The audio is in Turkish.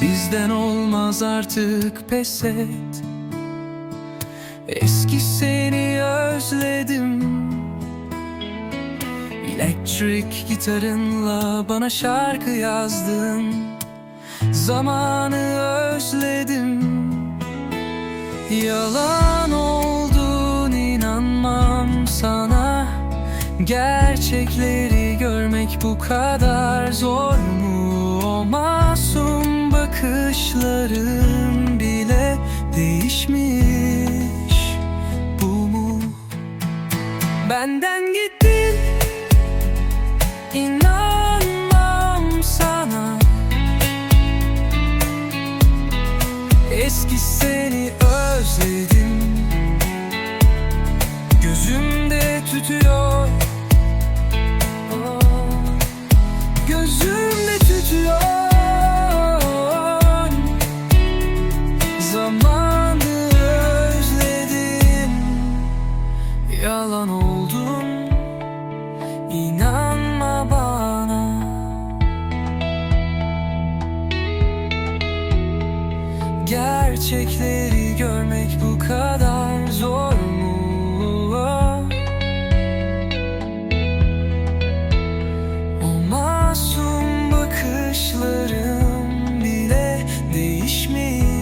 bizden olmaz artık pes et. Eski seni özledim. Elektrik gitarınla bana şarkı yazdın. Zamanı özledim. Yalan oldun inanmam sana. Gerçekleri görmek bu kadar zor mu? O masum bakışların bile değişmiş. Bu mu? Benden gittin. İnanmam sana. Eski seni özledim. Gözümde tütüyor oldum. İnanma bana. Gerçekleri görmek bu kadar zor mu? O masum bakışlarım bile değişmiş.